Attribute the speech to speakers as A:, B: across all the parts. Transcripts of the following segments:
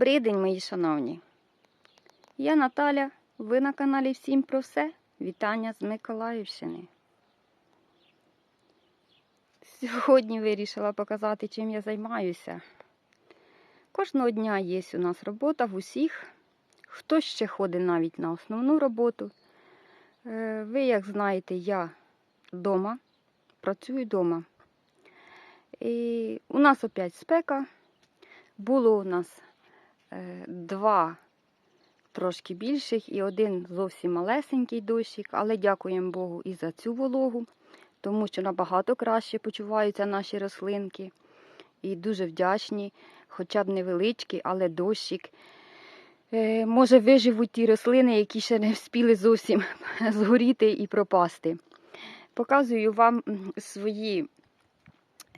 A: Добрий день, мої шановні. Я Наталя, ви на каналі Всім про все. Вітання з Миколаївщини. Сьогодні вирішила показати, чим я займаюся. Кожного дня є у нас робота в усіх. Хтось ще ходить навіть на основну роботу. Е, Ви, як знаєте, я вдома, працюю вдома. І у нас опять спека. Було у нас два трошки більших і один зовсім малесенький дощик, але дякуємо Богу і за цю вологу, тому що набагато краще почуваються наші рослинки. І дуже вдячні, хоча б невеличкий, але дощик. Е, Може, виживуть ті рослини, які ще не вспіли зовсім згоріти і пропасти. Показую вам свої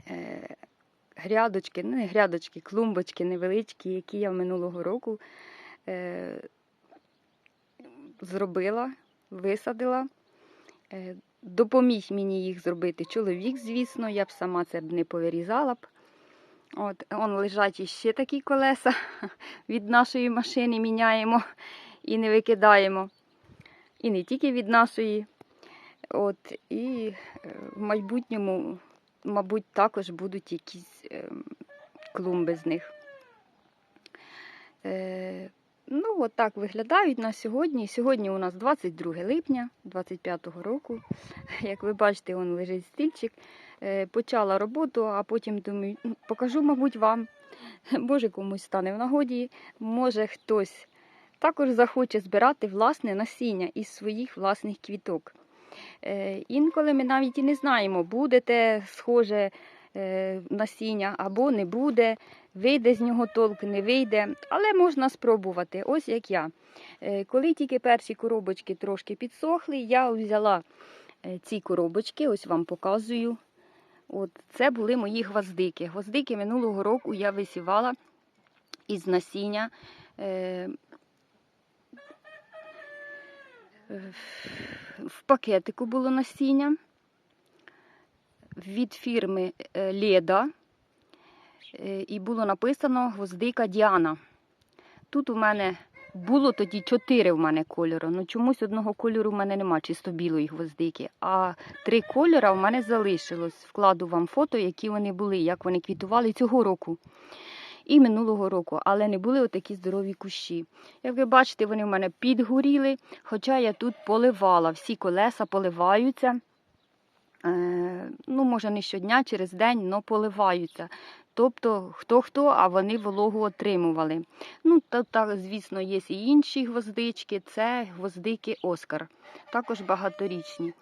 A: е, грядочки, ну не грядочки, клумбочки невеличкі, які я минулого року е, зробила, висадила. Е, допоміг мені їх зробити чоловік, звісно, я б сама це б не повирізала б. От, он лежать іще такі колеса від нашої машини міняємо і не викидаємо. І не тільки від нашої. От, і е, в майбутньому мабуть, також будуть якісь е, клумби з них. Е, ну, от так виглядають на сьогодні. Сьогодні у нас 22 липня 25-го року. Як ви бачите, он лежить стільчик. Е, почала роботу, а потім думаю, «Ну, покажу, мабуть, вам. Може, комусь стане в нагоді, може хтось також захоче збирати власне насіння із своїх власних квіток. Е, Інколи ми навіть і не знаємо, буде те схоже е, насіння або не буде, вийде з нього толк, не вийде, але можна спробувати, ось як я. Е, Коли тільки перші коробочки трошки підсохли, я взяла ці коробочки, ось вам показую. От, Це були мої гвоздики. Гвоздики минулого року я висівала із насіння. е, е, в пакетику було насіння від фірми е, Леда. Е, І було написано гвоздика Діана. Тут у мене було тоді чотири в мене кольору. Ну чомусь одного кольору в мене нема, чисто білої гвоздики. А три кольора в мене залишилось. Вкладу вам фото, які вони були, як вони квітували цього року і минулого року, але не були отакі здорові кущі. Як ви бачите, вони в мене підгоріли, хоча я тут поливала, всі колеса поливаються. Е, ну, може, не щодня, через день, але поливаються. Тобто, хто-хто, а вони вологу отримували. Ну, та, та, звісно, є і інші гвоздички, це гвоздики Оскар, також багаторічні.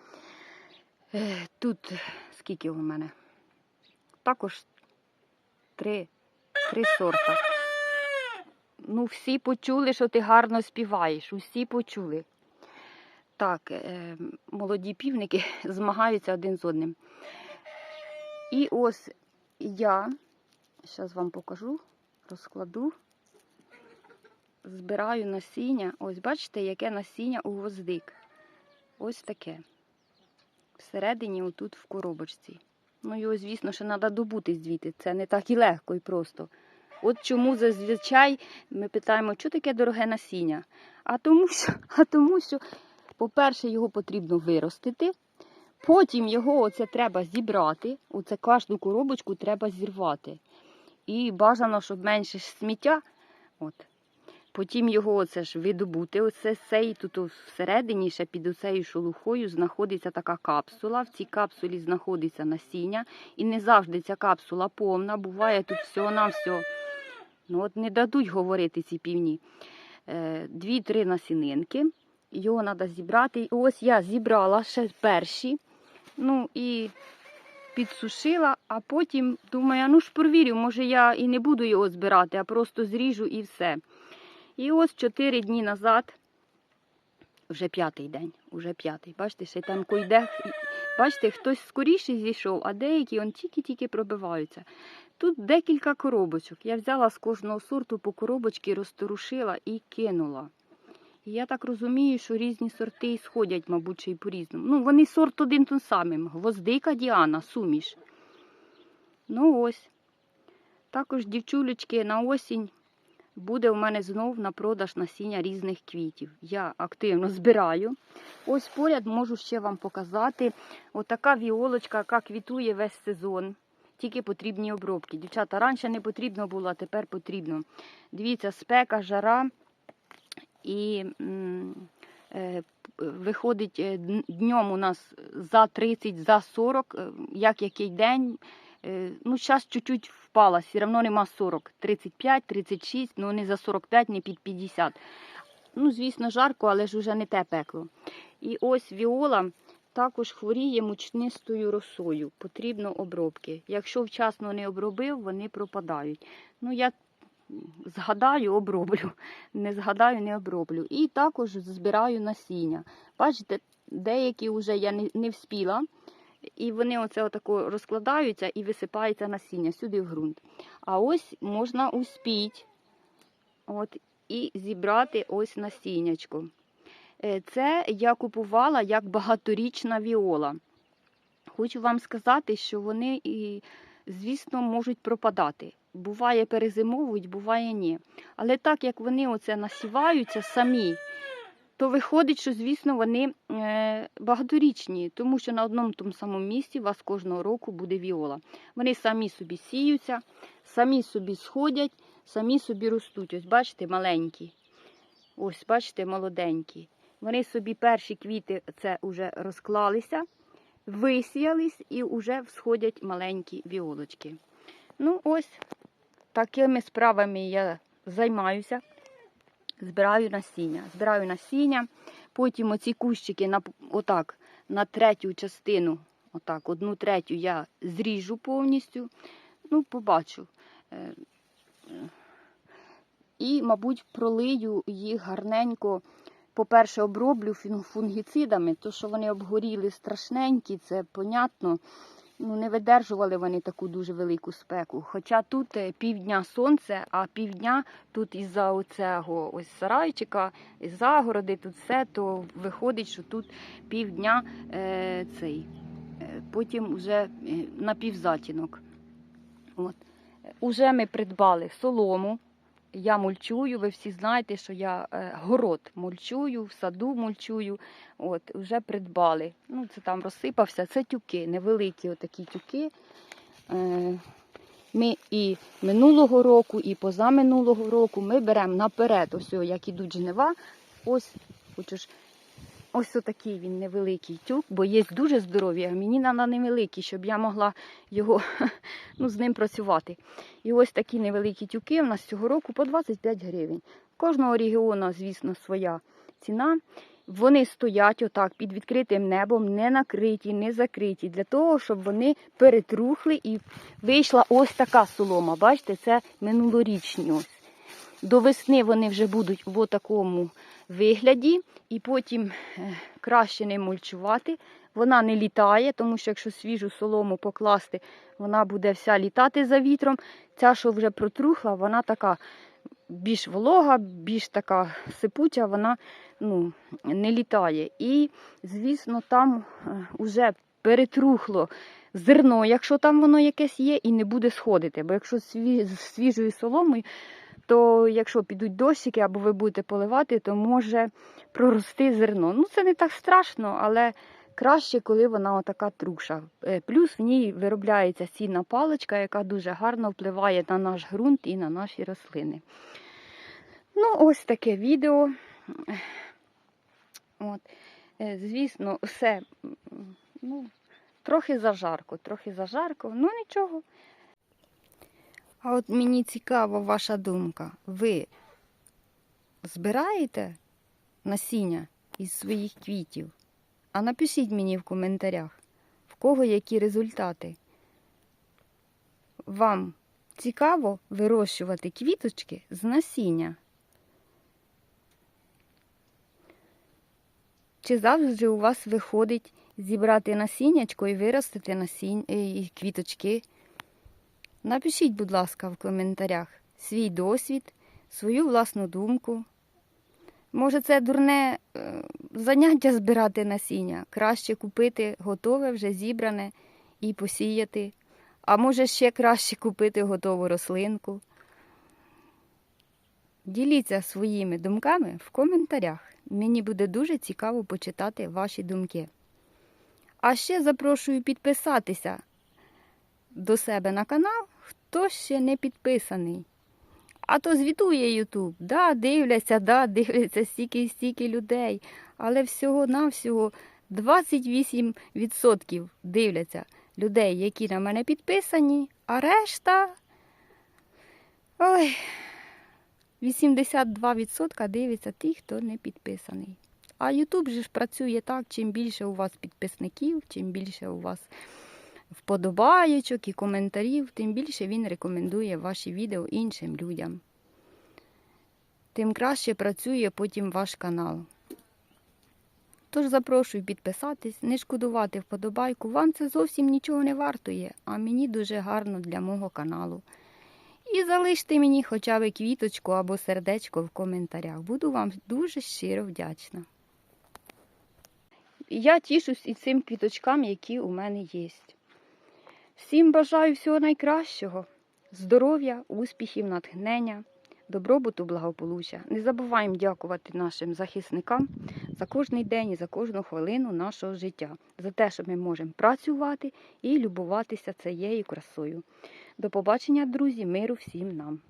A: Е, Тут скільки у мене? Також три Три сорта. Ну, всі почули, що ти гарно співаєш. Усі почули. Так, е, молоді півники змагаються один з одним. І ось я, зараз вам покажу, розкладу, збираю насіння. Ось бачите, яке насіння у гвоздик. Ось таке. Всередині, отут в коробочці. Ну, його, звісно, ще треба добути звідти. Це не так і легко і просто. От чому зазвичай ми питаємо, що таке дороге насіння? А тому, що, а тому, що, по-перше, його потрібно виростити, потім його оце треба зібрати, оце кожну коробочку треба зірвати. І бажано, щоб менше сміття. От. Потім його оце ж видобути. Оце цей тут всередині, ще під оцею шелухою, знаходиться така капсула. В цій капсулі знаходиться насіння. І не завжди ця капсула повна. Буває тут всього-навсього. Ну от не дадуть говорити ці півні. Е, Дві-три насінинки. Його треба зібрати. Ось я зібрала ще перші. Ну і підсушила, а потім думаю, ну ж провірю, може я і не буду його збирати, а просто зріжу і все. І ось чотири дні назад, вже п'ятий день, вже п'ятий. Бачите, ще там койде. Бачите, хтось скоріше зійшов, а деякі он тільки-тільки пробиваються. Тут декілька коробочок. Я взяла з кожного сорту по коробочці, розторушила і кинула. І я так розумію, що різні сорти сходять, мабуть, й по-різному. Ну, вони сорт один тим самим. Гвоздика Діана, суміш. Ну ось. Також дівчулечки на осінь буде у мене знов на продаж насіння різних квітів. Я активно збираю. Ось поряд можу ще вам показати. Отака віолочка, яка квітує весь сезон. Тільки потрібні обробки. Дівчата, раніше не потрібно було, а тепер потрібно. Дивіться, спека, жара і е, виходить е, днем у нас за 30, за 40, е, як який день. Е, Ну, зараз чуть-чуть впала, все одно нема 40, 35, 36, ну не за 45, не під 50. Ну, звісно, жарко, але ж уже не те пекло. І ось віола також хворіє мучнистою росою. Потрібно обробки. Якщо вчасно не обробив, вони пропадають. Ну, я згадаю, оброблю. Не згадаю, не оброблю. І також збираю насіння. Бачите, деякі вже я не, не вспіла. І вони оце отако розкладаються і висипається насіння сюди в ґрунт. А ось можна успіть от, і зібрати ось насіннячко. Е, Це я купувала як багаторічна віола. Хочу вам сказати, що вони, і, звісно, можуть пропадати. Буває, перезимовують, буває ні. Але так як вони оце насіваються самі, то виходить, що, звісно, вони е, багаторічні, тому що на одному тому самому місці у вас кожного року буде віола. Вони самі собі сіються, самі собі сходять, самі собі ростуть. Ось бачите, маленькі. Ось, бачите, молоденькі. Вони собі перші квіти це вже розклалися, висіялись і вже всходять маленькі віолочки. Ну, ось такими справами я займаюся. Збираю насіння. Збираю насіння, потім оці кущики на, отак, на третю частину, отак, одну третю я зріжу повністю. Ну, побачу. Е, е, І, мабуть, пролию їх гарненько. По-перше, оброблю фунгіцидами, то що вони обгоріли страшненькі, це понятно. Ну, не видержували вони таку дуже велику спеку. Хоча тут е, півдня сонце, а півдня тут із-за оцього ось сарайчика, із загороди, тут все, то виходить, що тут півдня е, цей. Е, потім вже е, на півзатінок. От. Е, Уже ми придбали солому. Я мульчую, ви всі знаєте, що я е, город мульчую, в саду мульчую. От, вже придбали. Ну, це там розсипався. Це тюки, невеликі отакі тюки. Е, ми і минулого року, і позаминулого року ми беремо наперед, ось як ідуть жнива. Ось, хочу ось отакий він невеликий тюк, бо є дуже здорові, а мені треба невеликий, щоб я могла його ну, з ним працювати. І ось такі невеликі тюки у нас цього року по 25 гривень. Кожного регіону, звісно, своя ціна. Вони стоять отак під відкритим небом, не накриті, не закриті, для того, щоб вони перетрухли і вийшла ось така солома. Бачите, це минулорічні. ось. До весни вони вже будуть в такому вигляді, і потім е, краще не мульчувати. Вона не літає, тому що якщо свіжу солому покласти, вона буде вся літати за вітром. Ця, що вже протрухла, вона така більш волога, більш така сипуча, вона ну, не літає. І, звісно, там вже перетрухло зерно, якщо там воно якесь є, і не буде сходити. Бо якщо з свіжою соломою, то якщо підуть дощики або ви будете поливати, то може прорости зерно. Ну, це не так страшно, але краще, коли вона отака труша. Е, Плюс в ній виробляється сінна паличка, яка дуже гарно впливає на наш ґрунт і на наші рослини. Ну, ось таке відео. От. Е, Звісно, все ну, трохи зажарко, трохи зажарко, ну нічого. А от мені цікава ваша думка. Ви збираєте насіння із своїх квітів? А напишіть мені в коментарях, в кого які результати. Вам цікаво вирощувати квіточки з насіння? Чи завжди у вас виходить зібрати насіннячко і виростити насінь... і квіточки? Напишіть, будь ласка, в коментарях свій досвід, свою власну думку. Може, це дурне е, заняття збирати насіння. Краще купити готове, вже зібране і посіяти. А може ще краще купити готову рослинку. Діліться своїми думками в коментарях. Мені буде дуже цікаво почитати ваші думки. А ще запрошую підписатися до себе на канал, хто ще не підписаний. А то звітує Ютуб. Да, дивляться, да, дивляться стільки і стільки людей. Але всього-навсього 28% дивляться людей, які на мене підписані, а решта. Ой, 82% дивиться ті, хто не підписаний. А Ютуб же ж працює так, чим більше у вас підписників, чим більше у вас вподобаючок і коментарів, тим більше він рекомендує ваші відео іншим людям. Тим краще працює потім ваш канал. Тож запрошую підписатись, не шкодувати вподобайку. Вам це зовсім нічого не вартує, а мені дуже гарно для мого каналу. І залиште мені хоча б квіточку або сердечко в коментарях. Буду вам дуже щиро вдячна. Я тішусь і цим квіточкам, які у мене є. Всім бажаю всього найкращого, здоров'я, успіхів, натхнення, добробуту, благополуччя. Не забуваємо дякувати нашим захисникам за кожний день і за кожну хвилину нашого життя, за те, що ми можемо працювати і любуватися цією красою. До побачення, друзі, миру всім нам!